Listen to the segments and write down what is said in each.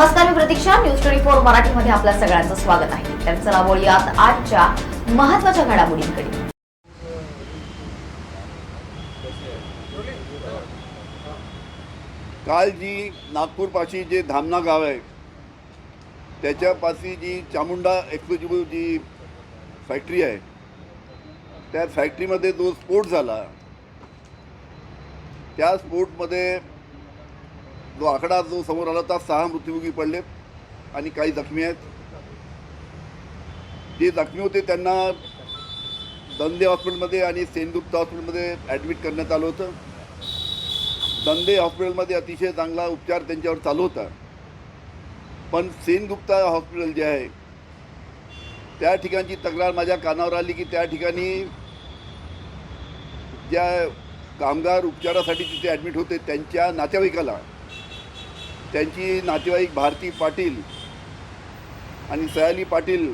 नमस्कार मी Pratiksha. News twenty four मराठीमध्ये आपल्या सगळ्यांचं स्वागत आहे. तर चला बोलूयात आजच्या महत्त्वाच्या घडामोडींकडे. काल जी नागपूरपाशी जे धामणा गाव आहे त्याच्यापाशी जी चामुंडा एक्सक्लुझिव्ह जी फॅक्टरी आहे त्या फॅक्टरीमध्ये जो स्फोट झाला त्या स्फोटमध्ये जो आकडा जो समोर आला होता सहा मृत्युमुखी पडले आणि काही जखमी आहेत. जे जखमी होते त्यांना दंदे हॉस्पिटलमध्ये आणि सेनगुप्ता हॉस्पिटलमध्ये ॲडमिट करण्यात आलं होतं. दंदे हॉस्पिटलमध्ये अतिशय चांगला उपचार त्यांच्यावर चालू होता. पण सेनगुप्ता हॉस्पिटल जे आहे त्या ठिकाणची तक्रार माझ्या कानावर आली की त्या ठिकाणी ज्या कामगार उपचारासाठी तिथे ॲडमिट होते त्यांच्या नातेवाईकाला त्यांची नातेवाईक भारती पाटील आणि सयाली पाटील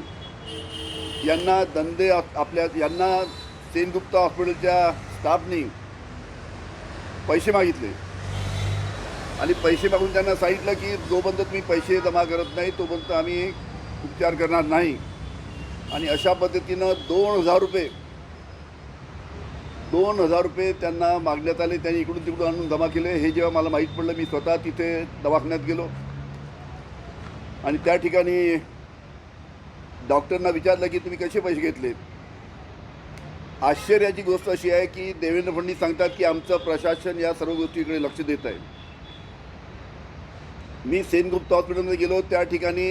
यांना दंदे आपल्या यांना सेनगुप्ता हॉस्पिटलच्या स्टाफनी पैसे मागितले. आणि पैसे मागून त्यांना सांगितलं की जोपर्यंत तुम्ही पैसे जमा करत नाही तोपर्यंत आम्ही उपचार करणार नाही. आणि अशा पद्धतीनं दोन हजार रुपये दोन हजार रुपये त्यांना मागण्यात आले त्यांनी इकडून तिकडून आणून जमा केले. हे जेव्हा मला माहीत पडलं मी स्वतः तिथे दवाखान्यात गेलो. आणि त्या ठिकाणी डॉक्टरना विचारलं की तुम्ही कसे पैसे घेतले? आश्चर्याची गोष्ट अशी आहे की देवेंद्र फडणवीस सांगतात की आमचं प्रशासन या सर्व गोष्टीकडे लक्ष देत आहे. मी सेनगुप्ता हॉस्पिटलमध्ये गेलो. त्या ठिकाणी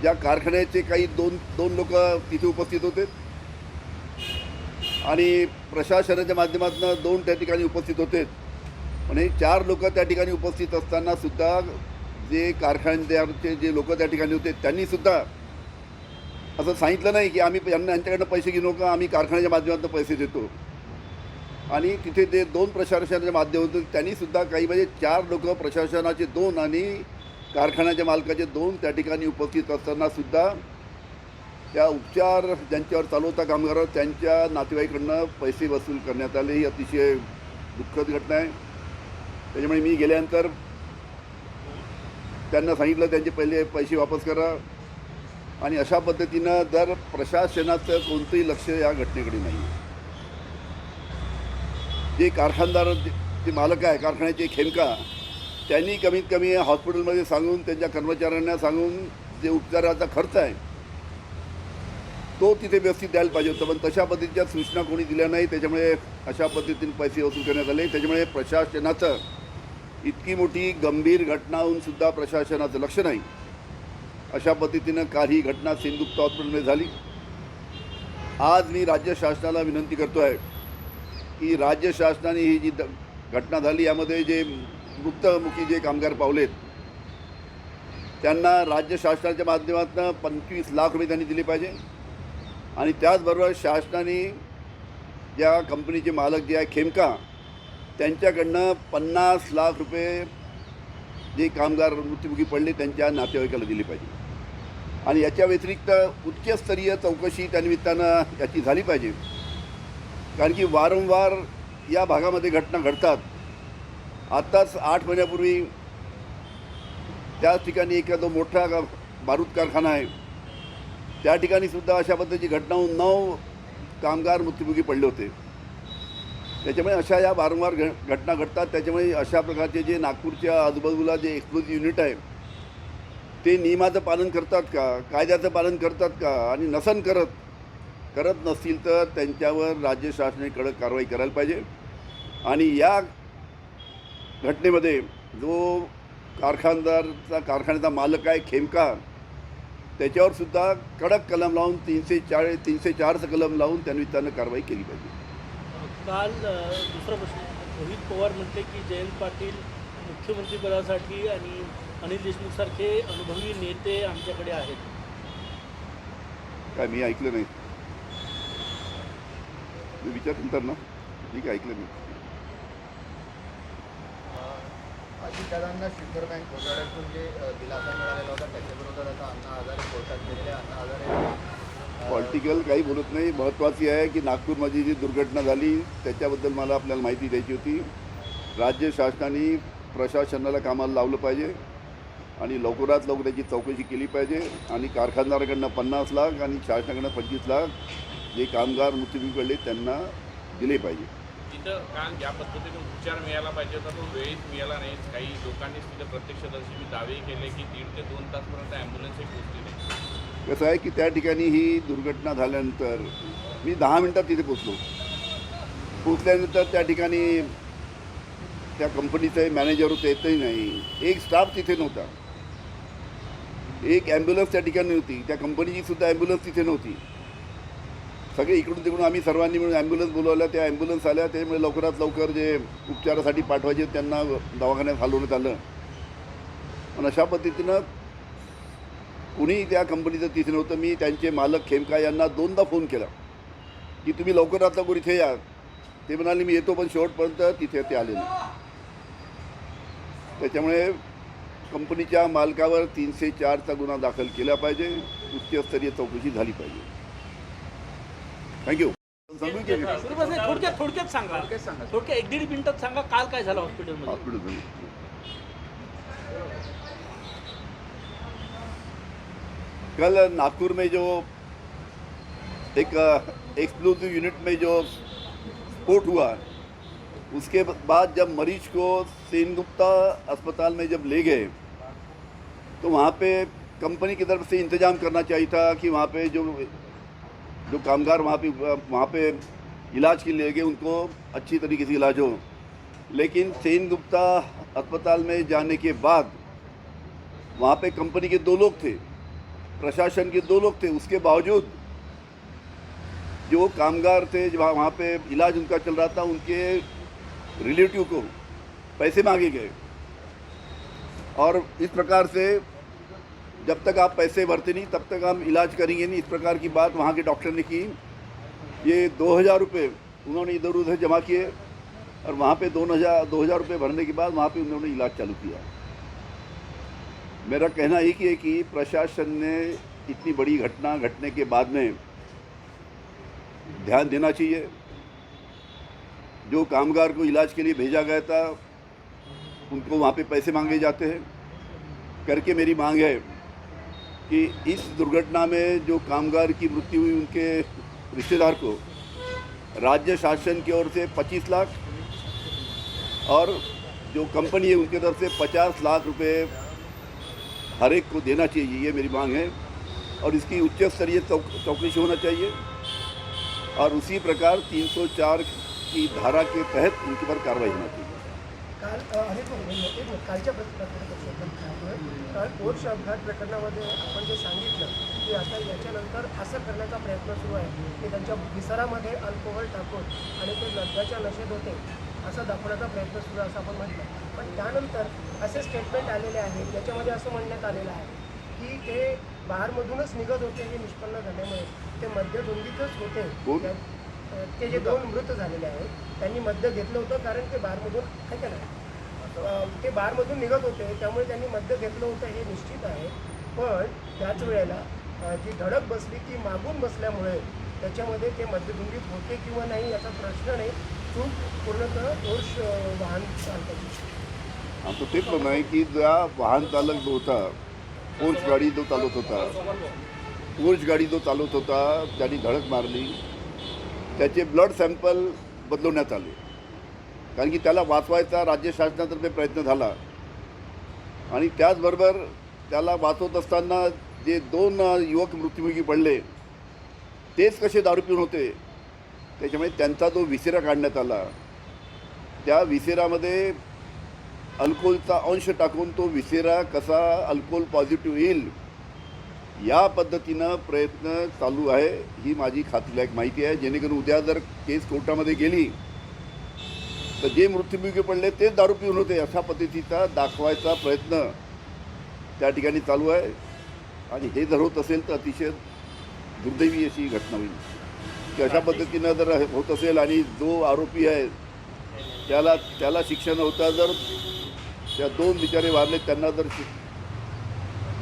ज्या कारखान्याचे काही दोन दोन लोक तिथे उपस्थित होते. आणि प्रशासनाच्या माध्यमातून दोन त्या ठिकाणी उपस्थित होते. म्हणजे चार लोक त्या ठिकाणी उपस्थित असताना सुद्धा जे कारखानदारचे जे लोक त्या ठिकाणी होते त्यांनी सुद्धा असं सांगितलं नाही की आम्ही यांना यांच्याकडनं पैसे घेऊ नका आम्ही कारखान्याच्या माध्यमातून पैसे देतो. आणि तिथे ते दोन प्रशासनाच्या माध्यम त्यांनी सुद्धा काही म्हणजे चार लोक प्रशासनाचे दोन आणि कारखान्याच्या मालकाचे दोन त्या ठिकाणी उपस्थित असताना सुद्धा त्या उपचार ज्यांच्यावर चालू होता कामगार त्यांच्या नातेवाईकडनं पैसे वसूल करण्यात आले ही अतिशय दुःखद घटना आहे. त्याच्यामुळे मी गेल्यानंतर त्यांना सांगितलं त्यांचे पहिले पैसे वापस करा. आणि अशा पद्धतीनं जर प्रशासनाचं कोणतंही लक्ष या घटनेकडे नाही जे कारखानदार जे जे मालक आहे कारखान्याचे खेमका त्यांनी कमीत कमी हॉस्पिटलमध्ये सांगून त्यांच्या कर्मचाऱ्यांना सांगून जे उपचाराचा खर्च आहे तो तिथे व्यवस्थित द्यायला पाहिजे होतं. पण तशा पद्धतीच्या सूचना कोणी दिल्या नाही त्याच्यामुळे अशा पद्धतीने पैसे वसूल करण्यात आले. त्याच्यामुळे प्रशासनाचं इतकी मोठी गंभीर घटना होऊन सुद्धा प्रशासनाचं लक्ष नाही. अशा पद्धतीनं काही घटना सिंधुप्त हॉस्पिटलमध्ये झाली. आज मी राज्य शासनाला विनंती करतो आहे की राज्य शासनाने ही जी द- घटना झाली यामध्ये जे मृतमुखी जे कामगार पावलेत त्यांना राज्य शासनाच्या माध्यमातून पंचवीस लाख रुपये त्यांनी दिले पाहिजे. आणि त्याचबरोबर शासनाने ज्या कंपनीचे मालक जे आहे खेमका त्यांच्याकडनं पन्नास लाख रुपये जे कामगार मृत्युमुखी पडले त्यांच्या नातेवाईकाला दिले पाहिजे. आणि याच्या व्यतिरिक्त उच्चस्तरीय चौकशी त्यानिमित्तानं याची झाली पाहिजे. कारण की वारंवार या भागामध्ये घटना घडतात. आत्ताच आठ महिन्यापूर्वी त्याच ठिकाणी एखादा मोठा बारूद कारखाना आहे. त्या ठिकाणी सुद्धा अशा पद्धतीची घटना होऊन नऊ कामगार मृत्युमुखी पडले होते. त्याच्यामुळे अशा या वारंवार घ घटना घडतात. त्याच्यामुळे अशा प्रकारचे जे नागपूरच्या आजूबाजूला जे एक्सक्लुझिव्ह युनिट आहे ते नियमाचं पालन करतात का? कायद्याचं पालन करतात का? आणि नसन करत करत नसतील तर त्यांच्यावर राज्य शासनाने कडक कारवाई करायला पाहिजे. आणि या घटनेमध्ये जो कारखानदारचा कारखान्याचा मालक आहे खेमका त्याच्यावर सुद्धा कडक कलम लावून तीनशे चाळीस तीनशे चारचं कलम लावून त्यानिमित्तानं कारवाई केली पाहिजे. काल दुसरा प्रश्न. रोहित पवार म्हटले की जयंत पाटील मुख्यमंत्रीपदासाठी आणि अनिल देशमुखसारखे अनुभवी नेते आमच्याकडे आहेत. काय मी ऐकलं नाही. मी विचारनंतर ना ठीक आहे ऐकलं मी अजितदादांना शुगर बँक घोटाळ्यातून जे दिलासा पॉलिटिकल काही बोलत नाही. महत्त्वाची आहे की नागपूरमध्ये जी दुर्घटना झाली त्याच्याबद्दल मला आपल्याला माहिती द्यायची होती. राज्य शासनाने प्रशासनाला कामाला लावलं पाहिजे आणि लवकरात लवकर त्याची चौकशी केली पाहिजे. आणि कारखानदाराकडनं पन्नास लाख आणि शासनाकडनं पंचवीस लाख जे कामगार मृत्यूमुखी पडले त्यांना दिले पाहिजे. तिथं काल ज्या पद्धतीने उपचार मिळाला पाहिजे होता तो वेळेत मिळाला नाही. काही लोकांनीच तिथं प्रत्यक्षदर्शी दावे केले की दीड ते दोन तासपर्यंत ॲम्ब्युलन्सही पोहोचली नाही. कसं आहे की त्या ठिकाणी ही दुर्घटना झाल्यानंतर मी दहा मिनटात तिथे पोचलो. पोचल्यानंतर त्या ठिकाणी त्या कंपनीचे मॅनेजर होते येतही नाही. एक स्टाफ तिथे नव्हता. एक ॲम्ब्युलन्स त्या ठिकाणी होती. त्या कंपनीची सुद्धा ॲम्ब्युलन्स तिथे नव्हती. सगळे इकडून तिकडून आम्ही सर्वांनी मिळून ॲम्ब्युलन्स बोलवल्या. त्या ॲम्ब्युलन्स आल्या त्यामुळे लवकरात लवकर जे उपचारासाठी पाठवायचे त्यांना दवाखान्यात हलवण्यात आलं. पण अशा पद्धतीनं कुणी त्या कंपनीचं तिथे नव्हतं. मी त्यांचे मालक खेमका यांना दोनदा फोन केला की तुम्ही लवकरात लवकर इथे या. ते म्हणाले मी येतो पण शेवटपर्यंत तिथे ते आले नाही. त्याच्यामुळे कंपनीच्या मालकावर तीनशे चारचा गुन्हा दाखल केला पाहिजे. उच्चस्तरीय चौकशी झाली पाहिजे. थँक्यू थोडक्यात थोडक्यात सांगा. थोडक्यात सांगा. थोडक्यात एक दीड मिनिटात सांगा काल काय झालं हॉस्पिटलमध्ये हॉस्पिटल कल नागपुर में जो एक एक्सप्लोसिव यूनिट में जो स्पोर्ट हुआ, उसके बाद जब मरीज़ को सेनगुप्ता अस्पताल में जब ले गए तो वहाँ पे कंपनी की तरफ़ से इंतज़ाम करना चाहिए था कि वहाँ पे जो जो कामगार वहाँ पे वहाँ पे इलाज के लिए गए, उनको अच्छी तरीके से इलाज हो। लेकिन सेन गुप्ता अस्पताल में जाने के बाद वहाँ पे कंपनी के दो लोग थे। प्रशासन के दो लोग थे, उसके बावजूद जो कामगार थे, जो वहाँ पे इलाज उनका चल रहा था, उनके रिलेटिव को पैसे मांगे गए। और इस प्रकार से जब तक आप पैसे भरते नहीं, तब तक हम इलाज करेंगे नहीं। इस प्रकार की बात वहाँ के डॉक्टर ने की। ये दो हज़ार रुपये उन्होंने इधर उधर जमा किए और वहाँ पे दो हज़ार दो हज़ार रुपये भरने के बाद वहाँ पे उन्होंने इलाज चालू किया। मेरा कहना एक ही है कि प्रशासन ने इतनी बड़ी घटना घटने के बाद में ध्यान देना चाहिए। जो कामगार को इलाज के लिए भेजा गया था, उनको वहाँ पे पैसे मांगे जाते हैं। करके मेरी मांग है कि इस दुर्घटना में जो कामगार की मृत्यु हुई उनके रिश्तेदार को, राज्य शासन की ओर से 25 लाख और जो कंपनी है उनकी तरफ़ से 50 लाख रुपए हर एक को देना चाहिए, ये मेरी मांग है। और इसकी उच्च स्तरीय चौक, चौकसी होना चाहिए। और उसी प्रकार 304 की धारा के तहत उनके पर कार्रवाई होना चाहिए। प्रयत्न सुरू आहे, की त्यांच्या विसरामध्ये अल्कोहोल टाकून नशेत होते. असं दाखवण्याचा प्रयत्न सुरू आहे असं आपण म्हटलं. पण त्यानंतर असे स्टेटमेंट आलेले आहेत ज्याच्यामध्ये असं म्हणण्यात आलेलं आहे की ते बाहेरमधूनच निघत होते हे निष्पन्न झाल्यामुळे. ते मध्यधुंदीतच होते. ते जे दोन मृत झालेले आहेत त्यांनी मद्य घेतलं होतं कारण ते बारमधून ऐका ना अ, ते बारमधून निघत होते त्यामुळे त्यांनी मद्य घेतलं होतं हे निश्चित आहे. पण त्याच वेळेला जी धडक बसली ती मागून बसल्यामुळे त्याच्यामध्ये ते मद्यधुंदीत होते किंवा नाही याचा प्रश्न नाही. तो पूर्णतः दोष वाहन चालकाची. आमचं तेच पण आहे की ज्या वाहन चालक जो होता पोर्च गाडी जो चालवत होता पोर्च गाडी जो चालवत होता त्यांनी धडक मारली. त्याचे ब्लड सॅम्पल बदलवण्यात आले. कारण की त्याला वाचवायचा राज्य शासनातर्फे प्रयत्न झाला. आणि त्याचबरोबर त्याला वाचवत असताना जे दोन युवक मृत्युमुखी पडले तेच कसे दारू पिऊन होते? त्याच्यामुळे त्यांचा जो विसेरा काढण्यात आला त्या विसेरामध्ये अल्कोहोलचा अंश टाकून तो विसेरा कसा अल्कोहोल पॉझिटिव्ह येईल या पद्धतीनं प्रयत्न चालू आहे ही माझी खात्रीलायक माहिती आहे. जेणेकरून उद्या जर केस कोर्टामध्ये गेली तर जे मृत्युमुखी पडले तेच दारू पिऊन होते अशा पद्धतीचा दाखवायचा प्रयत्न त्या ठिकाणी चालू आहे. आणि हे जर होत असेल तर अतिशय दुर्दैवी अशी घटना होईल. की अशा पद्धतीनं जर होत असेल आणि जो आरोपी आहे त्याला त्याला शिक्षण होता जर त्या दोन बिचारे वारले त्यांना जर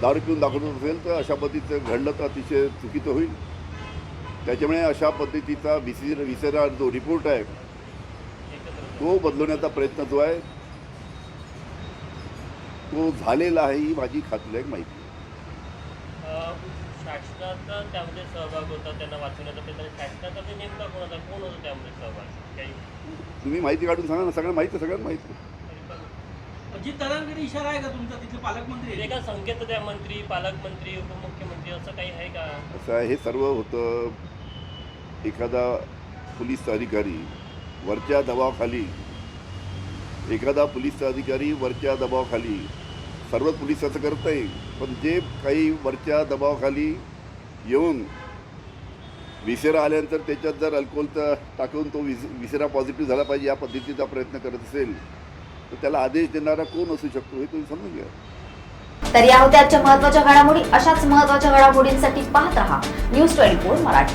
दारू पिऊन दाखवत असेल तर अशा पद्धतीचं घडलं तर अतिशय चुकीचं होईल. त्याच्यामुळे अशा पद्धतीचा विसिर विसरा जो रिपोर्ट आहे तो बदलवण्याचा प्रयत्न जो आहे तो झालेला आहे ही माझी खात्रीलायक माहिती आहे. माहिती शासनाचा त्यामध्ये सहभाग होता त्यांना वाचवण्याचा प्रयत्न शासनाचा ते नेमका कोण होता? कोण होता त्यामध्ये सहभाग? काही? तुम्ही माहिती काढून सांगा ना सगळं माहिती आहे सगळ्यांना माहिती आहे. अजित दादांकडे इशारा आहे का तुमचा तिथले पालकमंत्री? का संकेत द्या मंत्री पालकमंत्री उपमुख्यमंत्री असं काही आहे का? असं आहे हे सर्व होतं. एखादा पोलीस अधिकारी वरच्या दबावाखाली एखादा पोलीस अधिकारी वरच्या दबावाखाली सर्व पोलीस असं करत पण जे काही वरच्या दबावाखाली येऊन विसेरा आल्यानंतर त्याच्यात जर अल्कोहोलचा टाकून तो विस विसेरा पॉझिटिव्ह झाला पाहिजे या पद्धतीचा प्रयत्न करत असेल तर त्याला आदेश देणारा कोण असू शकतो हे तुम्ही समजून घ्या. तर या होत्या आजच्या महत्त्वाच्या घडामोडी. अशाच महत्त्वाच्या घडामोडींसाठी पाहत रहा. News twenty four Marathi.